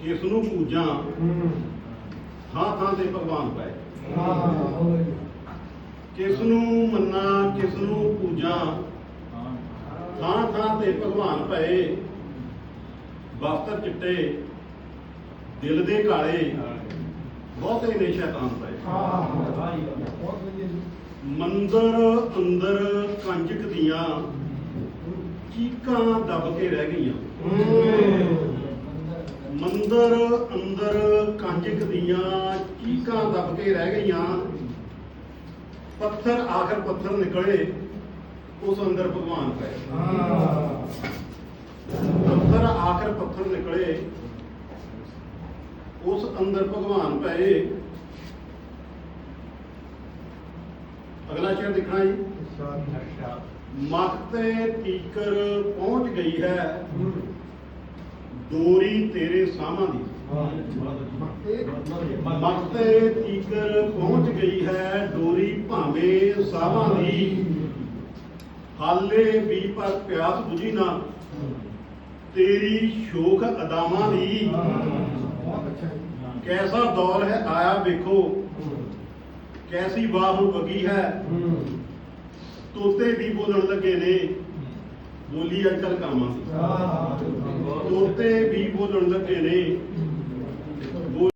ਕਿਸ ਨੂੰ ਪੂਜਾਂ ਥਾਂ ਥਾਂ ਤੇ ਭਗਵਾਨ ਪਏ। ਕਿਸ ਨੂੰ ਮੰਨਾ, ਕਿਸ ਨੂੰ ਪੂਜਾਂ ਥਾਂ ਥਾਂ ਤੇ ਭਗਵਾਨ ਪਏ। ਵਸਤਰ ਚਿੱਟੇ, ਦਿਲ ਦੇ ਕਾਲੇ, ਬਹੁਤੇ ਨੇ ਸ਼ੈਤਾਨ ਪਏ। ਹਾਂ ਮੰਦਰ ਅੰਦਰ ਕੰਜਕ ਦੀਆਂ ਚੀਕਾਂ ਦੱਬ ਕੇ ਰਹਿ ਗਈਆਂ। ਮੰਦਰ ਅੰਦਰ ਕੰਜਕ ਦੀਆਂ ਚੀਕਾਂ ਦੱਬ ਕੇ ਰਹਿ ਗਈਆਂ। ਪੱਥਰ ਆਖਰ ਪੱਥਰ ਨਿਕਲੇ ਉਸ ਅੰਦਰ ਭਗਵਾਨ ਪਏ। ਪੱਥਰ ਆਖਰ ਪੱਥਰ ਨਿਕਲੇ ਉਸ ਅੰਦਰ ਭਗਵਾਨ ਪਏ। ਅਗਲਾ ਸ਼ੇਰ ਦਿਖਣਾ ਜੀ। ਮੱਤ ਤੇ ਤੀਕਰ ਪਹੁੰਚ ਗਈ ਹੈ। ਦੋਰੀ ਤੇਰੇ ਸਾਹਾਂ ਦੀ। ਮੱਤ ਤੀਕਰ ਪਹੁੰਚ ਗਈ ਹੈ ਡੋਰੀ ਭਾਵੇਂ ਸਾਹਾਂ ਦੀ। ਹਾਲੇ ਵੀ ਪਰ ਪਿਆਸ ਬੁਝੀ ਨਾ। ਤੇਰੀ ਸ਼ੋਖ ਅਦਾਵਾਂ ਦੀ। ਕੈਸਾ ਦੌਰ ਹੈ ਆਇਆ ਵੇਖੋ। ਕੈਸੀ ਬਾਹੂ ਬਗੀ ਹੈ। ਤੋਤੇ ਵੀ ਬੋਲਣ ਲੱਗੇ ਨੇ। ਬੋਲੀ ਅੱਜ ਕੱਲ ਕਾਮਾਂ ਦੀ ਹਾਂ। ਤੋਤੇ ਵੀ ਬੋਲਣ ਲੱਗੇ ਨੇ।